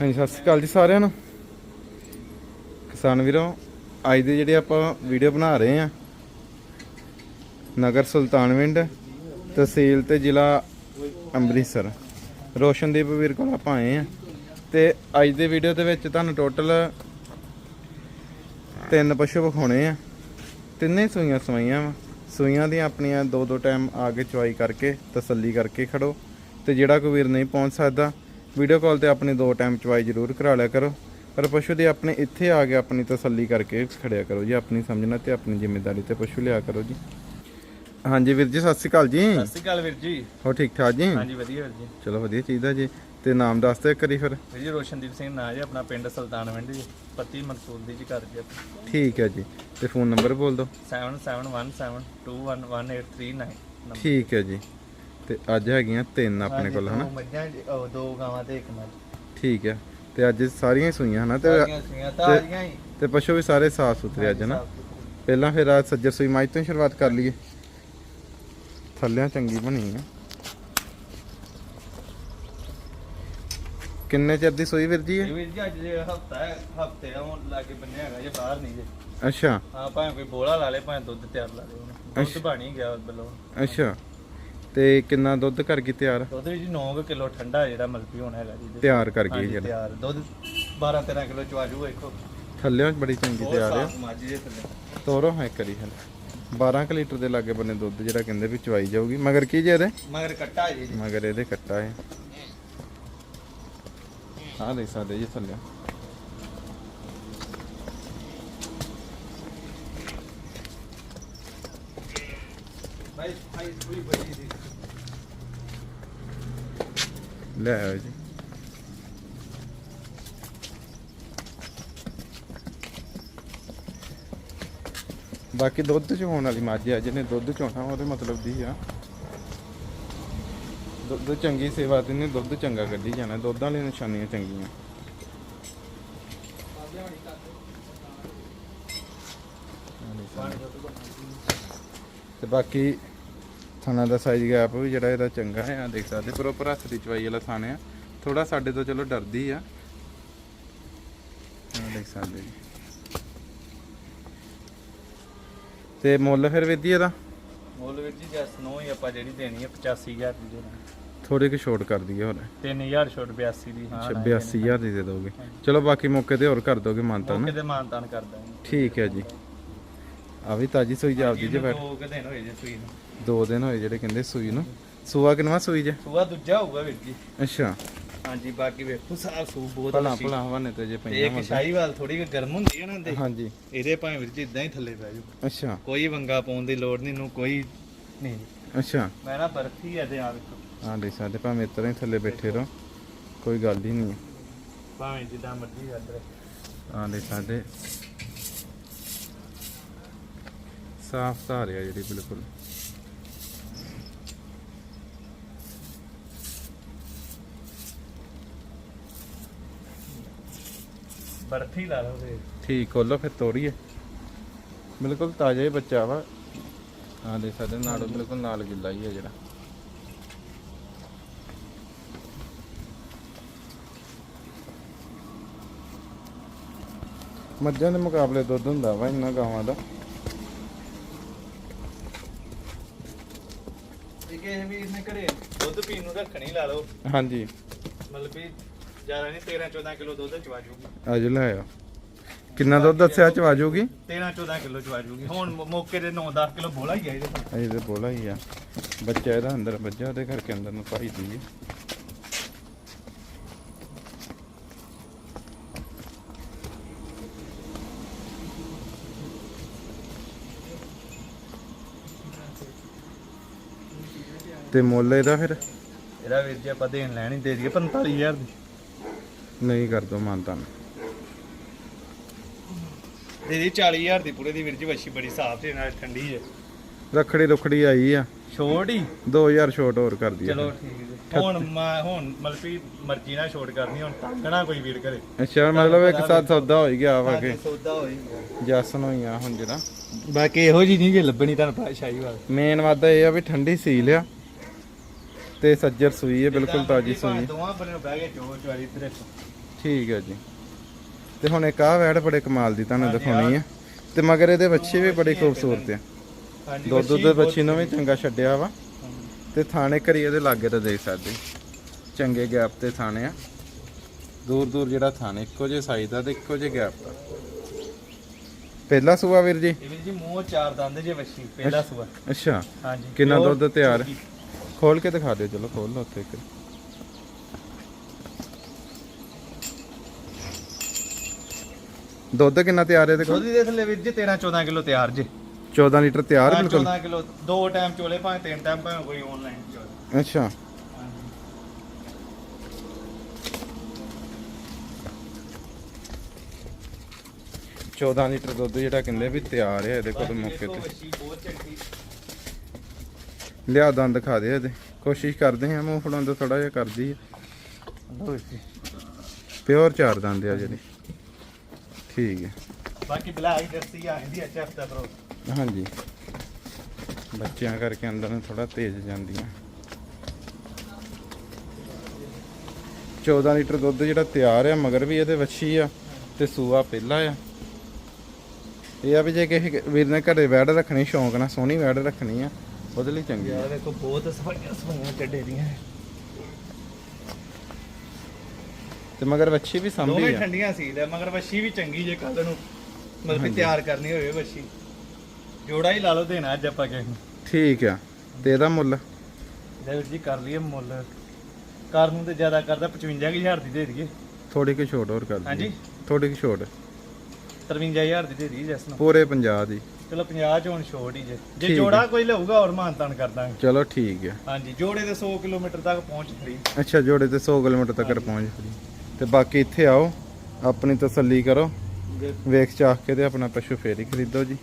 ਹਾਂਜੀ, ਸਤਿ ਸ਼੍ਰੀ ਅਕਾਲ ਜੀ ਸਾਰਿਆਂ ਨੂੰ। ਕਿਸਾਨ ਵੀਰੋ, ਅੱਜ ਦੇ ਜਿਹੜੇ ਆਪਾਂ ਵੀਡੀਓ ਬਣਾ ਰਹੇ ਆ ਨਗਰ ਸੁਲਤਾਨਵਿੰਡ ਤਹਿਸੀਲ ਤੇ ਜ਼ਿਲ੍ਹਾ ਅੰਮ੍ਰਿਤਸਰ। ਰੋਸ਼ਨਦੀਪ ਵੀਰ ਕੋਲ ਆਪਾਂ ਆਏ ਆ ਤੇ ਅੱਜ ਦੇ ਵੀਡੀਓ ਦੇ ਵਿੱਚ ਤੁਹਾਨੂੰ ਟੋਟਲ ਤਿੰਨ ਪਸ਼ੂ ਵਿਖਾਉਣੇ ਆ। ਤਿੰਨੇ ਸੂਈਆਂ ਸਵਾਈਆਂ ਵਾ। ਸੂਈਆਂ ਦੀਆਂ ਆਪਣੀਆਂ ਦੋ ਦੋ ਟਾਈਮ ਆ ਕੇ ਚੁਆਈ ਕਰਕੇ, ਤਸੱਲੀ ਕਰਕੇ ਖੜੋ ਤੇ ਜਿਹੜਾ ਕੋਈ ਵੀਰ ਨਹੀਂ ਪਹੁੰਚ ਸਕਦਾ ਵੀਡੀਓ ਕਾਲ ਤੇ ਆਪਣੀ ਦੋ ਟਾਈਮ ਚੁਆਈ ਜ਼ਰੂਰ ਕਰਾ ਲਿਆ ਕਰੋ। ਪਰ ਪਸ਼ੂ ਦੇ ਆਪਣੇ ਇੱਥੇ ਆ ਕੇ ਆਪਣੀ ਤਸੱਲੀ ਕਰਕੇ ਖੜਿਆ ਕਰੋ ਜੀ ਆਪਣੀ ਸਮਝਣਾ ਤੇ ਆਪਣੀ ਜ਼ਿੰਮੇਵਾਰੀ ਤੇ ਪਸ਼ੂ ਲਿਆ ਕਰੋ ਜੀ। ਹਾਂਜੀ ਵੀਰ ਜੀ ਸਤਿ ਸ਼੍ਰੀ ਅਕਾਲ ਜੀ। ਸਤਿ ਸ਼੍ਰੀ ਅਕਾਲ ਵੀਰ ਜੀ। ਹੋ ਠੀਕ ਠਾਕ ਜੀ? ਹਾਂਜੀ ਵਧੀਆ ਵੀਰ ਜੀ। ਚਲੋ ਵਧੀਆ ਚਾਹੀਦਾ ਜੀ। ਤੇ ਨਾਮ ਦੱਸ ਦਿਓ ਇੱਕ ਵਾਰੀ ਫਿਰ। ਵੀਰ ਜੀ ਰੋਸ਼ਨਦੀਪ ਸਿੰਘ ਨਾਂ ਜੀ ਆਪਣਾ ਪਿੰਡ ਸੁਲਤਾਨਵਿੰਡ ਜੀ ਪੱਤੀ ਮਨਸੂਰ ਦੀ ਜੀ ਘਰ ਜੀ ਆਪਣਾ। ਠੀਕ ਹੈ ਜੀ। ਤੇ ਫੋਨ ਨੰਬਰ ਬੋਲ ਦਿਓ। 7717211839 ਨੰਬਰ। ਠੀਕ ਹੈ ਜੀ। ਤੇ ਅੱਜ ਹੈਗੀਆਂ ਤਿੰਨ ਆਪਣੇ ਕੋਲ ਹਨਾ? ਦੋ ਮੱਝਾਂ ਜੀ, ਉਹ ਦੋ ਗਾਵਾਂ ਤੇ ਇੱਕ ਮੱਝ। ਠੀਕ ਹੈ ਤੇ ਅੱਜ ਸਾਰੀਆਂ ਹੀ ਸੂਈਆਂ ਹਨਾ? ਤੇ ਸਾਰੀਆਂ ਸੂਈਆਂ ਤਾਜ਼ੀਆਂ ਹੀ। ਤੇ ਪਸ਼ੂ ਵੀ ਸਾਰੇ ਸਾਫ਼ ਸੁਥਰੇ ਅੱਜ ਨਾ ਪਹਿਲਾਂ ਫਿਰ ਆ ਸੱਜਰ ਸੂਈ ਮਾਈ ਤੋਂ ਹੀ ਸ਼ੁਰੂਆਤ ਕਰ ਲਈਏ। ਥੱਲਿਆਂ ਚੰਗੀ ਬਣੀ ਆ ਕਿੰਨੇ ਚਿਰ ਦੀ ਸੂਈ ਵੀਰ ਜੀ ਇਹ? ਇਹ? ਵੀਰ ਜੀ ਅੱਜ ਜੇ ਹਫਤਾ ਹੈ ਹਫ਼ਤੇ ਦਾ ਹੁਣ ਲਾਗੇ ਬੰਨਿਆ ਹੈਗਾ ਜੇ ਬਾਹਰ ਨਹੀਂ ਜੇ। ਅੱਛਾ। ਹਾਂ ਭਾਵੇਂ ਕੋਈ ਬੋਲਾ ਲਾ ਲੇ ਭਾਵੇਂ ਦੁੱਧ ਤਿਆਰ ਲਾ ਲੇ ਦੁੱਧ ਅੱਛਾ। ਬਣੀ ਗਿਆ ਬੱਲੋਂ ਅੱਛਾ। ਤੇ ਕਿੰਨਾ ਦੁੱਧ ਕਰ ਗਈ ਤਿਆਰ ਦੁੱਧ ਵੀ ਜੀ 9 ਕਿਲੋ ਠੰਡਾ ਜਿਹੜਾ ਮਲਪੀ ਹੋਣਾ ਹੈਗਾ ਜੀ। ਇਹਦੇ। ਤਿਆਰ ਕਰ ਗਈ ਹਾਂਜੀ, ਜਿਹੜਾ ਤਿਆਰ। ਦੁੱਧ 12 13 ਕਿਲੋ ਚਵਾਜੂ ਵੇਖੋ ਥੱਲਿਆਂ ਬੜੀ ਚੰਗੀ ਤਿਆਰ ਆ। ਜੇ ਥੱਲੇ। ਤੋਰੋ ਹਾਂ ਕਰੀ ਹਲ। 12 ਕੁ ਲੀਟਰ ਦੇ ਲਾਗੇ ਬੰਨੇ ਦੁੱਧ ਜਿਹੜਾ ਕਹਿੰਦੇ ਵੀ ਚਵਾਈ ਜਾਊਗੀ। ਮਗਰ ਕੀ ਜੇ ਇਹਦੇ? ਮਗਰ ਕੱਟਾ ਜੀ। ਮਗਰ ਇਹਦੇ ਕੱਟਾ ਹੈ ਆਹ ਦੇਖ ਸਕਦੇ ਜੀ ਥੱਲੇ। ਭਾਈ ਭਾਈ ਪੂਰੀ ਬੜੀ ਸੀ ਲੈ ਆਓ ਜੀ। ਬਾਕੀ ਦੁੱਧ ਚ ਵਾਲੀ ਮੱਝ ਆ, ਜਿਹਨੇ ਦੁੱਧ ਚੋਣਾ ਉਹਦੇ ਮਤਲਬ ਦੀ ਆ। ਦੁੱਧ ਚੰਗੀ ਸੇਵਾ ਤੇ ਨੇ ਦੁੱਧ ਚੰਗਾ ਕੱਢੀ ਜਾਣਾ, ਦੁੱਧ ਵਾਲੀ ਨਿਸ਼ਾਨੀਆਂ ਚੰਗੀਆਂ। ਤੇ ਬਾਕੀ ਥਾਣਾ ਦਾ ਸਾਈਜ਼ ਗੈਪ ਵੀ ਜਿਹੜਾ ਇਹਦਾ ਚੰਗਾ ਆ ਦੇਖ ਸਕਦੇ ਪ੍ਰੋਪਰ ਹੱਥ ਦੀ ਚਵਾਈ ਵਾਲਾ ਥਾਣ ਆ। ਥੋੜਾ ਸਾਡੇ ਤੋਂ ਚਲੋ ਡਰਦੀ ਆ। ਦੇਖ ਸਕਦੇ ਜੀ। ਤੇ ਮੁੱਲ ਫਿਰ ਵਿਧੀ ਇਹਦਾ? ਮੁੱਲ ਵੀਰ ਜੀ ਜਸ ਨੋ ਹੀ ਆਪਾਂ ਜਿਹੜੀ ਦੇਣੀ ਹੈ 85000 ਦੀ ਦੇਣੀ ਥੋੜੀ ਕੁ ਛੋਟ ਕਰ ਦਈਏ ਹੋਰ। 3000 ਛੋਟ 82 ਦੀ ਹਾਂ 82000 ਦੀ ਦੇ ਦੋਗੇ। ਚਲੋ ਬਾਕੀ ਮੌਕੇ ਤੇ ਹੋਰ ਕਰ ਦੋਗੇ ਮਾਨਤਾ ਨਾ? ਕਿਤੇ ਮਾਨਤਾਨ ਕਰ ਦਾਂਗੇ। ਠੀਕ ਹੈ ਜੀ। ਆ ਵੀ ਤਾਜੀ ਸੂਈ ਜੇ ਬੈਠ ਦੋ ਕੁ ਦਿਨ ਹੋਏ ਜੇ ਸੂਈ ਨੂੰ। ਦੋ ਦਿਨ ਹੋਏ ਜਿਹੜੇ ਕਹਿੰਦੇ ਸੂਈ ਨੂੰ। ਸੂਆ ਕਿਨਵਾ ਸੂਈ ਜੇ? ਸੂਆ ਦੂਜਾ ਹੋਊਗਾ ਵੀਰ ਜੀ। ਅੱਛਾ। ਹਾਂਜੀ ਬਾਕੀ ਵੇਖੋ ਸਾਫ਼ ਸੂ ਬਹੁਤ ਭਲਾ ਅੱਛੀ। ਭਲਾ ਹਵਾਨੇ ਤੇ ਜੇ ਤੇ ਪਈਆਂ ਇੱਕ ਸ਼ਾਹੀਵਾਲ ਥੋੜੀ ਜਿਹੀ ਗਰਮ ਹੁੰਦੀ ਹੈ ਨਾ ਇਹਦੇ। ਹਾਂਜੀ। ਇਹਦੇ ਭਾਵੇਂ ਵੀਰ ਜੀ ਇਦਾਂ ਹੀ ਥੱਲੇ ਪੈ ਜਾਊ ਅੱਛਾ। ਕੋਈ ਵੰਗਾ ਪਾਉਣ ਦੀ ਲੋੜ ਨਹੀਂ ਨੂੰ ਕੋਈ ਨਹੀਂ। ਅੱਛਾ। ਮੈਂ ਨਾ ਬਰਫੀ ਹੈ ਤੇ ਆ ਵੇਖੋ। ਹਾਂ ਦੇਖ ਸਕਦੇ ਭਾਵੇਂ ਇਸ ਤਰ੍ਹਾਂ ਹੀ ਥੱਲੇ ਬੈਠੇ ਰਹੋ। ਕੋਈ ਗੱਲ ਹੀ ਨਹੀਂ। ਭਾਵੇਂ ਜਿੱਦਾਂ ਮਰਜ਼ੀ ਕਰਦੇ ਹਾਂ ਦੇਖ ਸਕਦੇ। ਸਾਫ਼ ਧਾਰ ਆ ਜਿਹੜੀ ਬਿਲਕੁਲ ਬਰਫੀ ਲਾ ਲਓ ਤੇ ਠੀਕ ਖੋਲੋ ਫਿਰ ਤੋੜੀਏ ਬਿਲਕੁਲ ਤਾਜ਼ਾ ਹੀ ਬੱਚਾ ਵਾ ਹਾਂ ਦੇਖ ਸਕਦੇ ਨਾਲ ਬਿਲਕੁਲ ਨਾਲ ਗਿੱਲਾ ਹੀ ਹੈ ਜਿਹੜਾ ਮੱਝਾਂ ਦੇ ਮੁਕਾਬਲੇ ਦੁੱਧ ਹੁੰਦਾ ਵਾ ਇੰਨਾ ਗਾਵਾਂ ਦਾ ਠੀਕ ਹੈ ਵੀ ਇਹਨੇ ਘਰੇ ਦੁੱਧ ਪੀਣ ਨੂੰ ਰੱਖਣੀ ਲਾ ਲਓ। ਹਾਂਜੀ। ਮਤਲਬ ਵੀ ਜ਼ਿਆਦਾ ਨਹੀਂ 13 14 ਕਿਲੋ ਦੁੱਧ ਚਵਾ ਜੂਗੀ। ਅੱਜ ਲੈ ਆ ਕਿੰਨਾ ਦੁੱਧ ਦੱਸਿਆ ਚਵਾ ਜੂਗੀ? 13 14 ਕਿਲੋ ਚਵਾ ਜੂਗੀ। ਹੁਣ ਮੌ- ਮੌਕੇ ਦੇ 9 10 ਕਿਲੋ ਬੋਲਾ ਹੀ ਆ ਇਹਦੇ ਕੋਲ। ਅਜੇ ਤੇ ਬੋਲਾ ਹੀ ਆ। ਬੱਚਾ ਇਹਦਾ ਅੰਦਰ ਵੱਜਾ ਉਹਦੇ ਕਰਕੇ ਅੰਦਰ ਨੂੰ ਪਾਈ ਦੀ ਤੇ ਮੁੱਲ ਇਹਦਾ ਫਿਰ? ਇਹਦਾ ਵੀਰ ਜੀ ਆਪਾਂ ਦੇਣ ਲੈਣੀ ਦੇ ਦਈਏ 45000 ਦੀ। ਨਹੀਂ ਕਰ ਦੋ ਮਾਨਤਾ ਦੇ ਦੀ 40000 ਦੀ ਪੂਰੇ ਦੀ ਵੀਰ ਜੀ ਵੱਛੀ ਬੜੀ ਸਾਫ਼ ਤੇ ਨਾਲ ਠੰਡੀ ਹੈ। ਰਖੜੀ ਰੁਖੜੀ ਆਈ ਆ। ਛੋਟ ਹੀ? 2000 ਛੋਟ ਹੋਰ ਕਰ ਦਈਏ ਚਲੋ ਠੀਕ ਹੈ ਹੁਣ ਮੈਂ ਹੁਣ ਮਤਲਬ ਵੀ ਮਰਜ਼ੀ ਨਾਲ ਛੋਟ ਕਰਨੀ ਹੁਣ ਟੰਗਣਾ ਕੋਈ ਵੀਰ ਘਰੇ। ਅੱਛਾ ਮਤਲਬ ਇੱਕ ਸਾਥ ਸੌਦਾ ਹੋ ਗਿਆ ਵਾ ਕੇ? ਸੌਦਾ ਹੋਈ ਜਸਨ ਹੋਈਆਂ ਹੁਣ ਜਿਹੜਾ ਬਾਕੀ ਇਹੋ ਜੀ ਨਹੀਂ ਜੇ ਲੱਭਣੀ ਤੁਹਾਨੂੰ ਪਤਾ ਸ਼ਾਹੀਵਾਲ। ਮੇਨ ਵਾਦਾ ਇਹ ਆ ਵੀ ਠੰਡੀ ਸੀਲ ਆ। ਤੇ ਸੱਜਰ ਸੂਈ ਹੈ ਬਿਲਕੁਲ ਤਾਜੀ ਸੂਈ ਦੋਵਾਂ ਬੰਨੇ ਨੂੰ ਬਹਿ ਕੇ ਚੋ ਚਵਾਰੀ ਤੇਰੇ ਠੀਕ ਹੈ ਜੀ। ਤੇ ਹੁਣ ਇੱਕ ਆਹ ਵੈੜ ਬੜੇ ਕਮਾਲ ਦੀ ਤੁਹਾਨੂੰ ਦਿਖਾਉਣੀ ਆ ਤੇ ਮਗਰ ਇਹਦੇ ਬੱਚੇ ਵੀ ਬੜੇ ਖੂਬਸੂਰਤ ਆ। ਦੁੱਧ ਦੇ ਬੱਚੀ ਨੂੰ ਵੀ ਚੰਗਾ ਛੱਡਿਆ ਵਾ। ਤੇ ਥਾਣੇ ਘਰੀ ਇਹਦੇ ਲਾਗੇ ਤੇ ਦੇਖ ਸਕਦੇ। ਚੰਗੇ ਗੈਪ ਤੇ ਥਾਣੇ ਆ। ਦੂਰ ਦੂਰ ਜਿਹੜਾ ਥਾਣੇ ਇੱਕੋ ਜਿਹੇ ਸਾਈਜ਼ ਦਾ ਤੇ ਇੱਕੋ ਜਿਹੇ ਗੈਪ ਦਾ। ਪਹਿਲਾ ਸੂਆ ਵੀਰ ਜੀ? ਵੀਰ ਜੀ ਮੂੰਹ ਚਾਰ ਦੰਦ ਜੇ ਵੱਛੀ ਪਹਿਲਾ ਸੂਆ। ਅੱਛਾ। ਹਾਂਜੀ। ਕਿੰਨਾ ਦੁੱਧ ਤਿਆਰ? ਖੋਲ ਕੇ ਦਿਖਾ ਦਿਓ ਚਲੋ ਖੋਲ ਲਓ ਉੱਥੇ ਇੱਕ। ਦੁੱਧ ਕਿੰਨਾ ਤਿਆਰ ਹੈ ਇਹਦੇ ਦੁੱਧ ਕੋਲ ਦੇ ਥੱਲੇ ਵੀਰ ਜੀ 13 14 ਕਿਲੋ ਤਿਆਰ ਜੇ। 14 ਲੀਟਰ ਤਿਆਰ ਬਿਲਕੁਲ? 14 ਕਿਲੋ ਦੋ ਟਾਈਮ ਚੋਲੇ ਭਾਵੇਂ ਤਿੰਨ ਟਾਈਮ ਭਾਵੇਂ ਕੋਈ ਆਨਲਾਈਨ ਚੋਲੇ। ਅੱਛਾ। ਹਾਂਜੀ 14 ਲੀਟਰ ਦੁੱਧ ਜਿਹੜਾ ਕਹਿੰਦੇ ਵੀ ਤਿਆਰ ਹੈ ਇਹਦੇ ਕੋਲ ਮੌਕੇ ਤੇ। ਵੱਛੀ ਬਹੁਤ ਚੰਗੀ। ਲਿਆ ਦੰਦ ਦਿਖਾ ਦੇ ਇਹਦੇ ਕੋਸ਼ਿਸ਼ ਕਰਦੇ ਹਾਂ ਮੂੰਹ ਫੜਾਉਣ ਦਾ ਥੋੜਾ ਜਿਹਾ ਕਰਦੀ ਹੈ ਪਿਓਰ ਚਾਰ ਦੰਦ ਆ ਜਿਹੜੇ। ਠੀਕ ਹੈ ਬਾਕੀ ਬਲੈਕ ਜਰਸੀ ਆ ਇਹਦੀ ਐਚਐਫ ਦਾ ਪ੍ਰੋ ਹਾਂਜੀ। ਬੱਚਿਆਂ ਕਰਕੇ ਅੰਦਰ ਨੂੰ ਥੋੜਾ ਤੇਜ਼ ਜਾਂਦੀਆਂ। 14 ਲੀਟਰ ਦੁੱਧ ਜਿਹੜਾ ਤਿਆਰ ਆ ਮਗਰ ਵੀ ਇਹਦੇ ਵੱਛੀ ਆ ਤੇ ਸੂਆ ਪਹਿਲਾ ਆ। ਇਹ ਆ ਵੀ ਜੇ ਕਿਸੇ ਵੀਰ ਨੇ ਘਰੇ ਵੈੜ ਰੱਖਣੀ ਸ਼ੌਂਕ ਨਾਲ ਸੋਹਣੀ ਵੈੜ ਰੱਖਣੀ ਆ। ਉਹਦੇ ਲਈ ਚੰਗੀ ਆ। ਯਾਰ ਦੇਖੋ ਬਹੁਤ ਸਫਾਈਆਂ ਸਫਾਈਆਂ ਚੱਡੇ ਦੀਆਂ। ਤੇ ਮਗਰ ਵੱਛੀ ਵੀ ਸੰਭੀ ਦੋਵੇਂ ਆ। ਠੰਡੀਆਂ ਸੀ ਤੇ ਮਗਰ ਵੱਛੀ ਵੀ ਚੰਗੀ ਜੇ ਕੱਲ ਨੂੰ। ਮਤਲਬ ਕਿ ਤਿਆਰ ਕਰਨੀ ਹੋਵੇ ਵੱਛੀ। ਜੋੜਾ ਹੀ ਲਾ ਲਓ ਦੇਣਾ ਅੱਜ ਆਪਾਂ ਕਿਸੇ ਨੂੰ। ਠੀਕ ਆ। ਤੇ ਇਹਦਾ ਮੁੱਲ? ਜੇ ਜੀ ਕਰ ਲਈਏ ਮੁੱਲ। ਕਰ ਨੂੰ ਤੇ ਜ਼ਿਆਦਾ ਕਰਦਾ 55000 ਦੀ ਦੇ ਦਈਏ। ਥੋੜੀ ਕਿ ਛੋਟ ਹੋਰ ਕਰ ਦਈਏ ਹਾਂਜੀ। ਥੋੜੀ ਕਿ ਛੋਟ। 53000 ਦੀ ਦੇ ਦਈਏ ਜਸ ਨੂੰ। ਪੂਰੇ 50 ਦੀ। ਚਲੋ 50 ਚ ਛੋੜ ਹੀ ਜੇ। ਜੇ ਹੈ। ਜੋੜਾ ਕੋਈ ਲਊਗਾ ਹੋਰ ਮਾਨਤਾਨ ਕਰ ਦਾਂਗੇ। ਚਲੋ ਠੀਕ ਆ ਹਾਂਜੀ ਜੋੜੇ ਦੇ 100 ਕਿਲੋਮੀਟਰ ਤੱਕ ਪਹੁੰਚ ਖੜੀ। ਅੱਛਾ ਜੋੜੇ ਤੇ 100 ਕਿਲੋਮੀਟਰ ਤੱਕ ਪਹੁੰਚ ਖੜੀ। ਤੇ ਬਾਕੀ ਇੱਥੇ ਆਓ ਆਪਣੀ ਤਸੱਲੀ ਕਰੋ। ਵੇਖ ਚਾਖ ਕੇ ਤੇ ਆਪਣਾ ਪਸ਼ੂ ਫੇਰ ਹੀ ਖਰੀਦੋ ਜੀ।